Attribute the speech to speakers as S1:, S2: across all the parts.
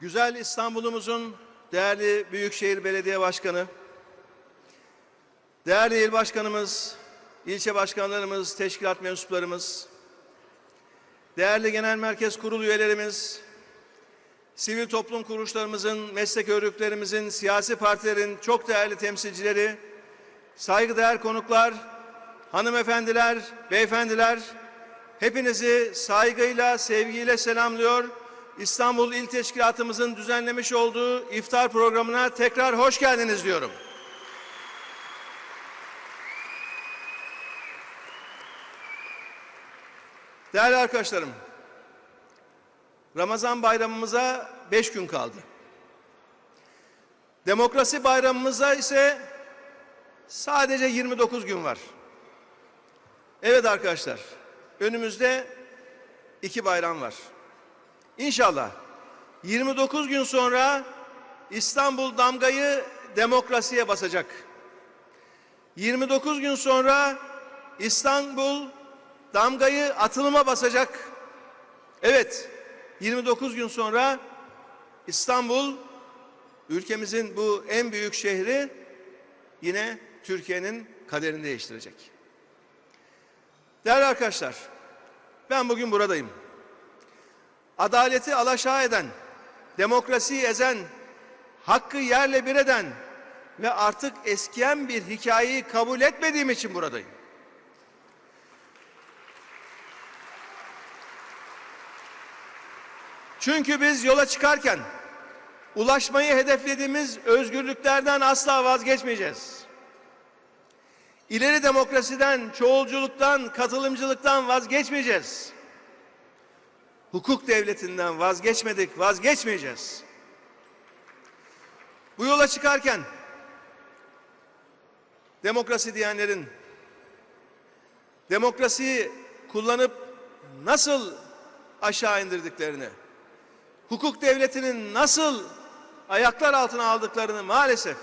S1: Güzel İstanbul'umuzun değerli Büyükşehir Belediye Başkanı, değerli il başkanımız, ilçe başkanlarımız, teşkilat mensuplarımız, değerli genel merkez kurul üyelerimiz, sivil toplum kuruluşlarımızın, meslek örgütlerimizin, siyasi partilerin çok değerli temsilcileri, saygıdeğer konuklar, hanımefendiler, beyefendiler, hepinizi saygıyla, sevgiyle selamlıyor. İstanbul İl Teşkilatımızın düzenlemiş olduğu iftar programına tekrar hoş geldiniz diyorum. Değerli arkadaşlarım, Ramazan bayramımıza beş gün kaldı. Demokrasi bayramımıza ise sadece 29 gün var. Evet arkadaşlar, önümüzde iki bayram var. İnşallah 29 gün sonra İstanbul damgayı demokrasiye basacak. 29 gün sonra İstanbul damgayı atılıma basacak. Evet, 29 gün sonra İstanbul ülkemizin bu en büyük şehri yine Türkiye'nin kaderini değiştirecek. Değerli arkadaşlar, ben bugün buradayım. Adaleti alaşağı eden, demokrasiyi ezen, hakkı yerle bir eden ve artık eskiyen bir hikayeyi kabul etmediğim için buradayım. Çünkü biz yola çıkarken ulaşmayı hedeflediğimiz özgürlüklerden asla vazgeçmeyeceğiz. İleri demokrasiden, çoğulculuktan, katılımcılıktan vazgeçmeyeceğiz. Hukuk devletinden vazgeçmedik, vazgeçmeyeceğiz. Bu yola çıkarken demokrasi diyenlerin demokrasiyi kullanıp nasıl aşağı indirdiklerini, hukuk devletinin nasıl ayaklar altına aldıklarını maalesef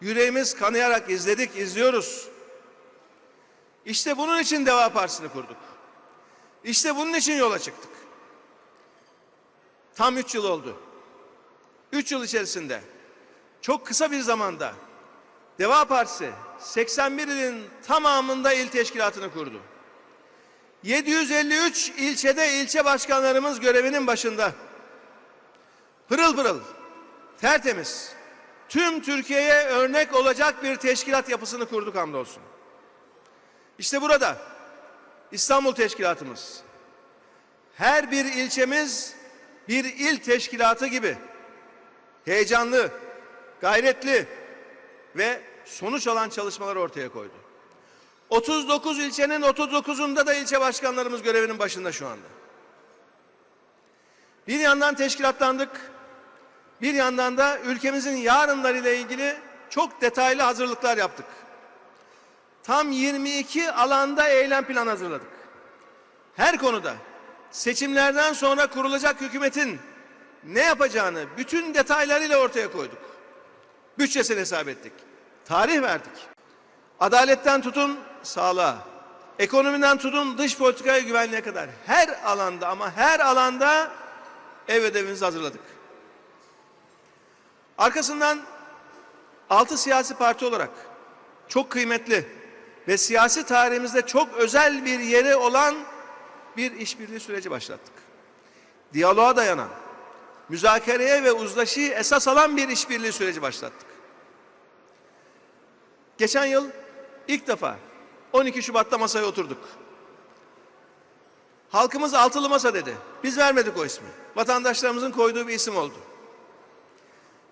S1: yüreğimiz kanayarak izledik, izliyoruz. İşte bunun için Deva Partisi'ni kurduk. İşte bunun için yola çıktık. Tam üç yıl oldu. Üç yıl içerisinde çok kısa bir zamanda Deva Partisi 81 ilin tamamında il teşkilatını kurdu. 753 ilçede ilçe başkanlarımız görevinin başında. Pırıl pırıl, tertemiz, tüm Türkiye'ye örnek olacak bir teşkilat yapısını kurduk hamdolsun. İşte burada İstanbul Teşkilatımız, her bir ilçemiz bir il teşkilatı gibi heyecanlı, gayretli ve sonuç alan çalışmalar ortaya koydu. 39 ilçenin 39'unda da ilçe başkanlarımız görevinin başında şu anda. Bir yandan teşkilatlandık, bir yandan da ülkemizin yarınları ile ilgili çok detaylı hazırlıklar yaptık. Tam 22 alanda eylem plan hazırladık. Her konuda seçimlerden sonra kurulacak hükümetin ne yapacağını bütün detaylarıyla ortaya koyduk. Bütçesini hesap ettik. Tarih verdik. Adaletten tutun sağlığa, ekonomiden tutun dış politikaya güvenliğe kadar her alanda ama her alanda ev ödevimizi hazırladık. Arkasından altı siyasi parti olarak çok kıymetli ve siyasi tarihimizde çok özel bir yeri olan bir işbirliği süreci başlattık. Diyaloğa dayanan, müzakereye ve uzlaşıyı esas alan bir işbirliği süreci başlattık. Geçen yıl ilk defa 12 Şubat'ta masaya oturduk. Halkımız altılı masa dedi. Biz vermedik o ismi. Vatandaşlarımızın koyduğu bir isim oldu.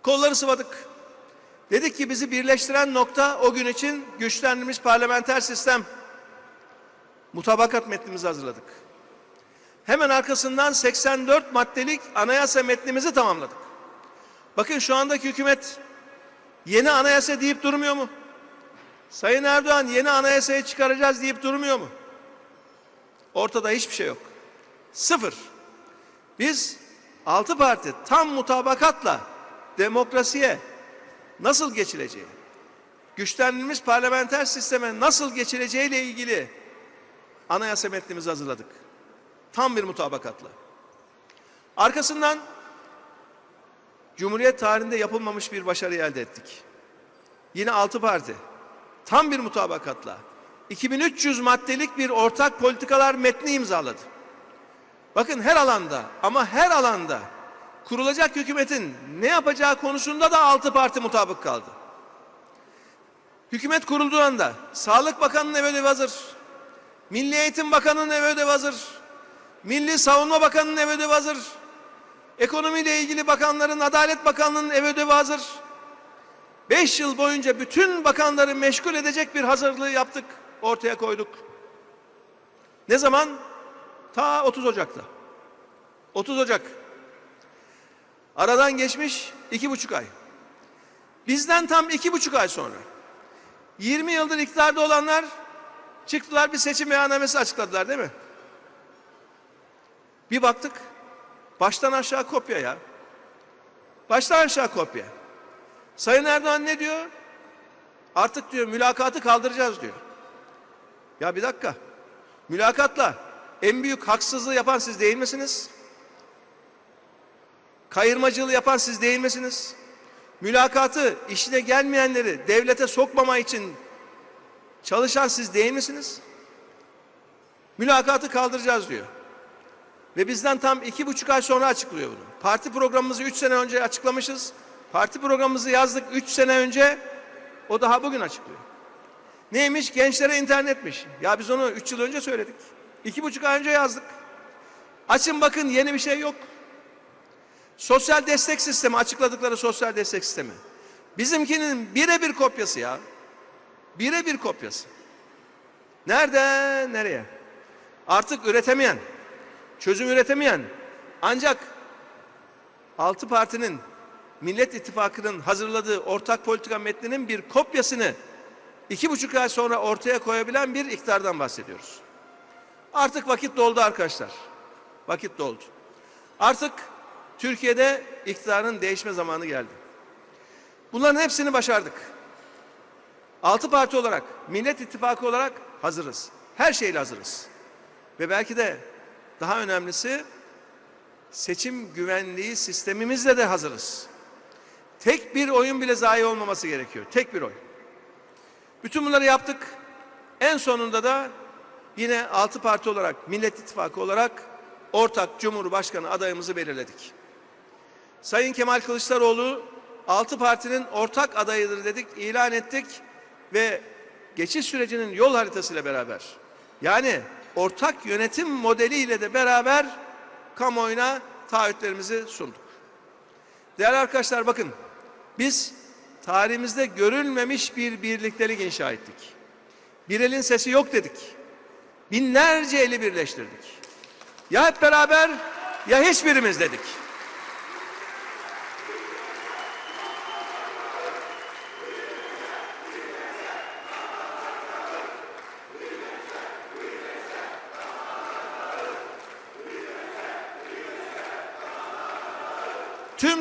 S1: Kolları sıvadık. Dedik ki bizi birleştiren nokta o gün için güçlendirilmiş parlamenter sistem. Mutabakat metnimizi hazırladık. Hemen arkasından 84 maddelik anayasa metnimizi tamamladık. Bakın şu andaki hükümet yeni anayasa deyip durmuyor mu? Sayın Erdoğan yeni anayasayı çıkaracağız deyip durmuyor mu? Ortada hiçbir şey yok. Sıfır. Biz altı parti tam mutabakatla demokrasiye nasıl geçileceği, güçlendirilmiş parlamenter sisteme nasıl geçileceği ile ilgili anayasa metnimizi hazırladık. Tam bir mutabakatla. Arkasından Cumhuriyet tarihinde yapılmamış bir başarı elde ettik. Yine altı parti tam bir mutabakatla 2300 maddelik bir ortak politikalar metni imzaladı. Bakın her alanda ama her alanda kurulacak hükümetin ne yapacağı konusunda da altı parti mutabık kaldı. Hükümet kurulduğu anda Sağlık Bakanı'nın ev ödevi hazır. Milli Eğitim Bakanı'nın ev ödevi hazır. Milli Savunma Bakanı'nın ev ödevi hazır. Ekonomiyle ilgili bakanların, Adalet Bakanlığı'nın ev ödevi hazır. Beş yıl boyunca bütün bakanları meşgul edecek bir hazırlığı yaptık, ortaya koyduk. Ne zaman? Ta 30 Ocak'ta. 30 Ocak. Aradan geçmiş iki buçuk ay. Bizden tam iki buçuk ay sonra 20 yıldır iktidarda olanlar çıktılar bir seçim beyannamesi açıkladılar değil mi? Bir baktık baştan aşağı kopya ya. Baştan aşağı kopya. Sayın Erdoğan ne diyor? Artık diyor mülakatı kaldıracağız diyor. Ya bir dakika. Mülakatla en büyük haksızlığı yapan siz değil misiniz? Kayırmacılığı yapan siz değil misiniz? Mülakatı işine gelmeyenleri devlete sokmama için çalışan siz değil misiniz? Mülakatı kaldıracağız diyor. Ve bizden tam iki buçuk ay sonra açıklıyor bunu. Parti programımızı üç sene önce açıklamışız. Parti programımızı yazdık üç sene önce. O daha bugün açıklıyor. Neymiş? Gençlere internetmiş. Ya biz onu üç yıl önce söyledik. İki buçuk ay önce yazdık. Açın bakın yeni bir şey yok. Sosyal destek sistemi açıkladıkları sosyal destek sistemi. Bizimkinin birebir kopyası ya. Birebir kopyası. Nereden nereye? Artık üretemeyen, çözüm üretemeyen ancak altı partinin Millet İttifakı'nın hazırladığı ortak politika metninin bir kopyasını iki buçuk ay sonra ortaya koyabilen bir iktidardan bahsediyoruz. Artık vakit doldu arkadaşlar. Vakit doldu. Artık Türkiye'de iktidarın değişme zamanı geldi. Bunların hepsini başardık. Altı parti olarak, Millet İttifakı olarak hazırız. Her şeyle hazırız. Ve belki de daha önemlisi seçim güvenliği sistemimizle de hazırız. Tek bir oyun bile zayi olmaması gerekiyor. Tek bir oy. Bütün bunları yaptık. En sonunda da yine altı parti olarak, Millet İttifakı olarak ortak Cumhurbaşkanı adayımızı belirledik. Sayın Kemal Kılıçdaroğlu altı partinin ortak adayıdır dedik, ilan ettik ve geçiş sürecinin yol haritasıyla beraber yani ortak yönetim modeliyle de beraber kamuoyuna taahhütlerimizi sunduk. Değerli arkadaşlar bakın biz tarihimizde görülmemiş bir birliktelik inşa ettik. Bir elin sesi yok dedik. Binlerce eli birleştirdik. Ya hep beraber ya hiçbirimiz dedik.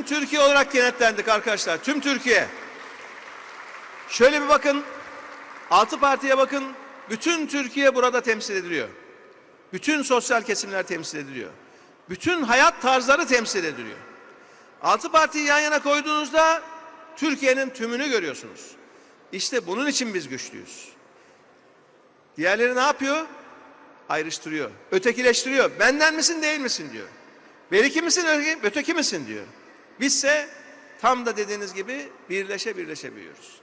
S1: Tüm Türkiye olarak kenetlendik arkadaşlar. Tüm Türkiye. Şöyle bir bakın. Altı partiye bakın. Bütün Türkiye burada temsil ediliyor. Bütün sosyal kesimler temsil ediliyor. Bütün hayat tarzları temsil ediliyor. Altı partiyi yan yana koyduğunuzda Türkiye'nin tümünü görüyorsunuz. İşte bunun için biz güçlüyüz. Diğerleri ne yapıyor? Ayrıştırıyor, ötekileştiriyor. Benden misin değil misin diyor. Beriki misin öteki misin diyor. Bizse tam da dediğiniz gibi birleşe birleşe büyüyoruz.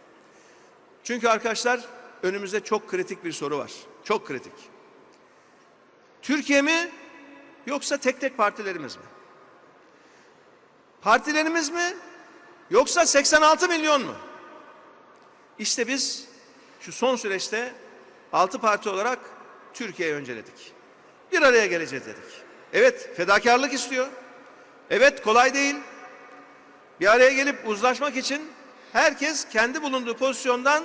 S1: Çünkü arkadaşlar önümüzde çok kritik bir soru var. Çok kritik. Türkiye mi yoksa tek tek partilerimiz mi? Partilerimiz mi yoksa 86 milyon mu? İşte biz şu son süreçte altı parti olarak Türkiye'yi önceledik. Bir araya geleceğiz dedik. Evet fedakarlık istiyor. Evet kolay değil. Bir araya gelip uzlaşmak için herkes kendi bulunduğu pozisyondan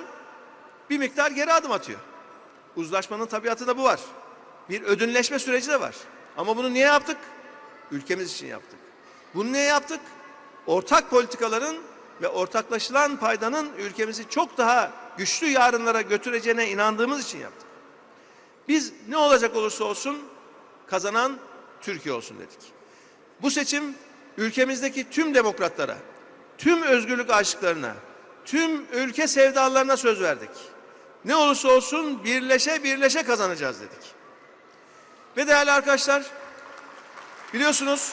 S1: bir miktar geri adım atıyor. Uzlaşmanın tabiatında bu var. Bir ödünleşme süreci de var. Ama bunu niye yaptık? Ülkemiz için yaptık. Bunu niye yaptık? Ortak politikaların ve ortaklaşılan paydanın ülkemizi çok daha güçlü yarınlara götüreceğine inandığımız için yaptık. Biz ne olacak olursa olsun kazanan Türkiye olsun dedik. Bu seçim ülkemizdeki tüm demokratlara, tüm özgürlük aşıklarına, tüm ülke sevdalarına söz verdik. Ne olursa olsun birleşe birleşe kazanacağız dedik. Ve değerli arkadaşlar, biliyorsunuz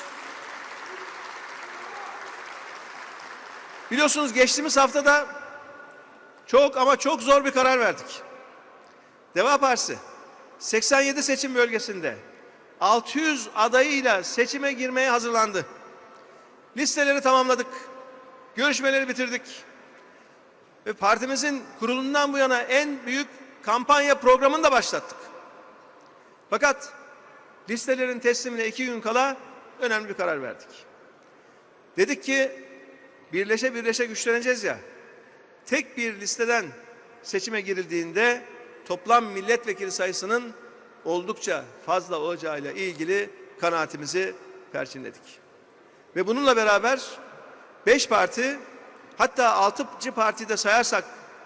S1: biliyorsunuz geçtiğimiz haftada çok ama çok zor bir karar verdik. Deva Partisi 87 seçim bölgesinde 600 adayıyla seçime girmeye hazırlandı. Listeleri tamamladık. Görüşmeleri bitirdik. Ve partimizin kurulundan bu yana en büyük kampanya programını da başlattık. Fakat listelerin teslimine iki gün kala önemli bir karar verdik. Dedik ki birleşe birleşe güçleneceğiz ya. Tek bir listeden seçime girildiğinde toplam milletvekili sayısının oldukça fazla olacağıyla ilgili kanaatimizi perçinledik. Ve bununla beraber beş parti hatta altıncı parti de sayarsak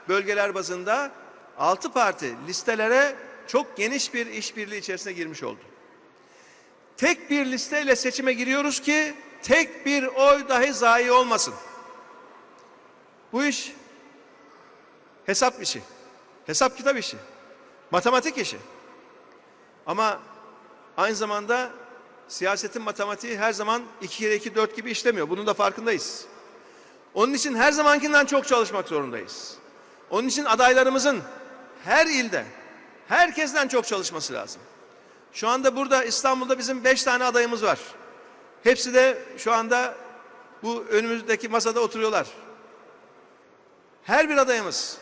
S1: bölgeler bazında altı parti listelere çok geniş bir işbirliği içerisine girmiş oldu. Tek bir listeyle seçime giriyoruz ki tek bir oy dahi zayi olmasın. Bu iş hesap işi. Hesap kitap işi. Matematik işi. Ama aynı zamanda siyasetin matematiği her zaman 2 kere 2 4 gibi işlemiyor. Bunun da farkındayız. Onun için her zamankinden çok çalışmak zorundayız. Onun için adaylarımızın her ilde herkesten çok çalışması lazım. Şu anda burada İstanbul'da bizim beş tane adayımız var. Hepsi de şu anda bu önümüzdeki masada oturuyorlar. Her bir adayımız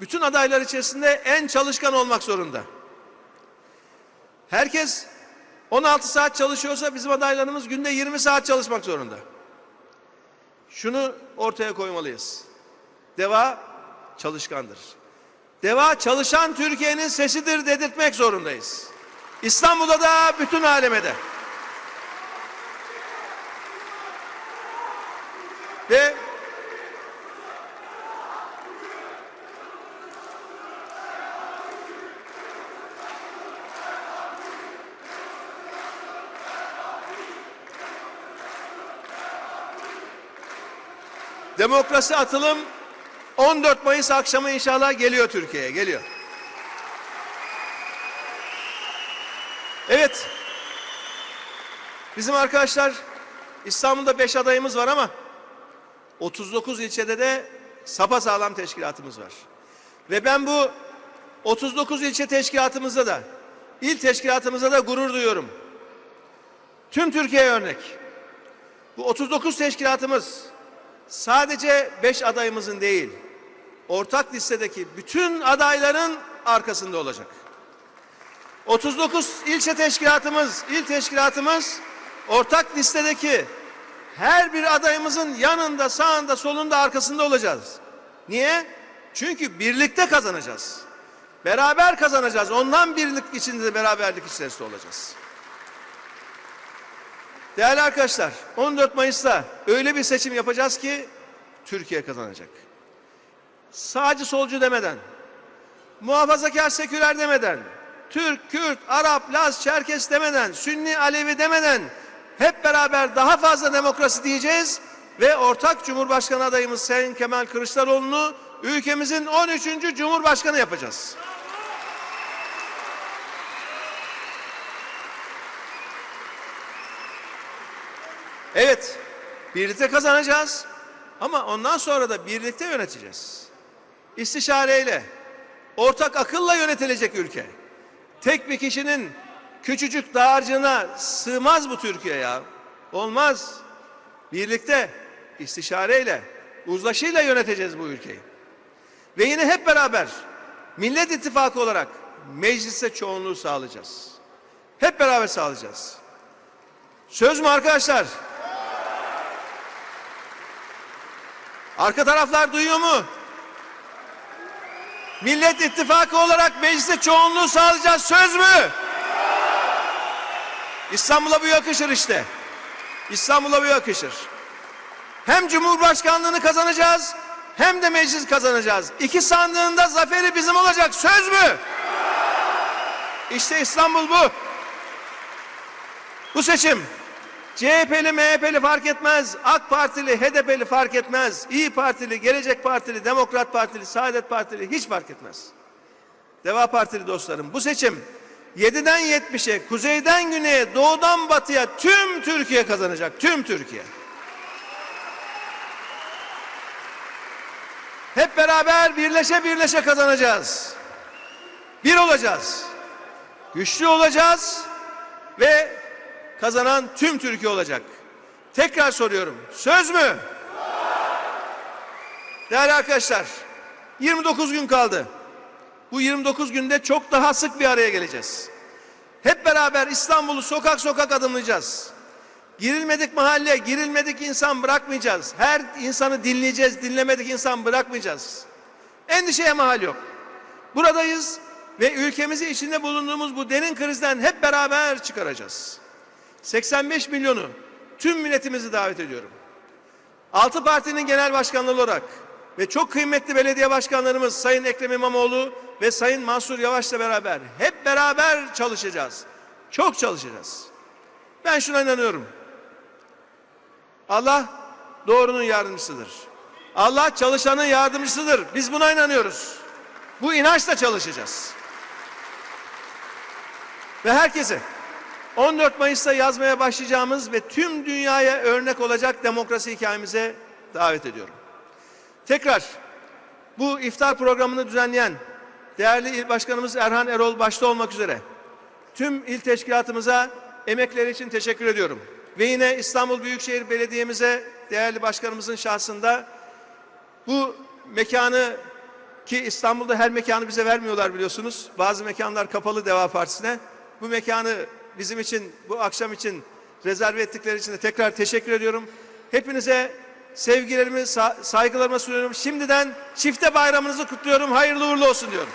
S1: bütün adaylar içerisinde en çalışkan olmak zorunda. Herkes 16 saat çalışıyorsa bizim adaylarımız günde 20 saat çalışmak zorunda. Şunu ortaya koymalıyız. Deva çalışkandır. Deva çalışan Türkiye'nin sesidir dedirtmek zorundayız. İstanbul'da da bütün aleme de. Ve Demokrasi atılım 14 Mayıs akşamı inşallah geliyor Türkiye'ye, geliyor. Evet. Bizim arkadaşlar İstanbul'da 5 adayımız var ama 39 ilçede de sapasağlam teşkilatımız var. Ve ben bu 39 ilçe teşkilatımızda da il teşkilatımızda da gurur duyuyorum. Tüm Türkiye'ye örnek. Bu 39 teşkilatımız sadece 5 adayımızın değil, ortak listedeki bütün adayların arkasında olacak. 39 ilçe teşkilatımız, il teşkilatımız ortak listedeki her bir adayımızın yanında, sağında, solunda, arkasında olacağız. Niye? Çünkü birlikte kazanacağız. Beraber kazanacağız. Ondan birlik içinde beraberlik içerisinde olacağız. Değerli arkadaşlar, 14 Mayıs'ta öyle bir seçim yapacağız ki Türkiye kazanacak. Sağcı solcu demeden, muhafazakar seküler demeden, Türk, Kürt, Arap, Laz, Çerkes demeden, Sünni, Alevi demeden hep beraber daha fazla demokrasi diyeceğiz ve ortak Cumhurbaşkanı adayımız Sayın Kemal Kılıçdaroğlu'nu ülkemizin 13. Cumhurbaşkanı yapacağız. Evet, birlikte kazanacağız ama ondan sonra da birlikte yöneteceğiz. İstişareyle, ortak akılla yönetilecek ülke. Tek bir kişinin küçücük dağarcığına sığmaz bu Türkiye ya. Olmaz. Birlikte, istişareyle, uzlaşıyla yöneteceğiz bu ülkeyi. Ve yine hep beraber Millet İttifakı olarak mecliste çoğunluğu sağlayacağız. Hep beraber sağlayacağız. Söz mü arkadaşlar? Arka taraflar duyuyor mu? Millet İttifakı olarak mecliste çoğunluğu sağlayacağız. Söz mü? İstanbul'a bu yakışır işte. İstanbul'a bu yakışır. Hem Cumhurbaşkanlığını kazanacağız hem de meclis kazanacağız. İki sandığında zaferi bizim olacak. Söz mü? İşte İstanbul bu. Bu seçim CHP'li, MHP'li fark etmez. AK Partili, HDP'li fark etmez. İyi Partili, Gelecek Partili, Demokrat Partili, Saadet Partili hiç fark etmez. Deva Partili dostlarım bu seçim 7'den 70'e, kuzeyden güneye, doğudan batıya tüm Türkiye kazanacak. Tüm Türkiye. Hep beraber birleşe birleşe kazanacağız. Bir olacağız. Güçlü olacağız ve kazanan tüm Türkiye olacak. Tekrar soruyorum. Söz mü? Değerli arkadaşlar, 29 gün kaldı. Bu 29 günde çok daha sık bir araya geleceğiz. Hep beraber İstanbul'u sokak sokak adımlayacağız. Girilmedik mahalle, girilmedik insan bırakmayacağız. Her insanı dinleyeceğiz, dinlemedik insan bırakmayacağız. Endişeye mahal yok. Buradayız ve ülkemizi içinde bulunduğumuz bu derin krizden hep beraber çıkaracağız. 85 milyonu tüm milletimizi davet ediyorum. Altı partinin genel başkanları olarak ve çok kıymetli belediye başkanlarımız Sayın Ekrem İmamoğlu ve Sayın Mansur Yavaş'la beraber hep beraber çalışacağız. Çok çalışacağız. Ben şuna inanıyorum. Allah doğrunun yardımcısıdır. Allah çalışanın yardımcısıdır. Biz buna inanıyoruz. Bu inançla çalışacağız. Ve herkese 14 Mayıs'ta yazmaya başlayacağımız ve tüm dünyaya örnek olacak demokrasi hikayemize davet ediyorum. Tekrar bu iftar programını düzenleyen değerli il başkanımız Erhan Erol başta olmak üzere tüm il teşkilatımıza emekleri için teşekkür ediyorum. Ve yine İstanbul Büyükşehir Belediye'mize değerli başkanımızın şahsında bu mekanı ki İstanbul'da her mekanı bize vermiyorlar biliyorsunuz. Bazı mekanlar kapalı Deva Partisi'ne. Bu mekanı bizim için, bu akşam için rezerve ettikleri için de tekrar teşekkür ediyorum. Hepinize sevgilerimi, sa- saygılarımı sunuyorum. Şimdiden çifte bayramınızı kutluyorum. Hayırlı uğurlu olsun diyorum.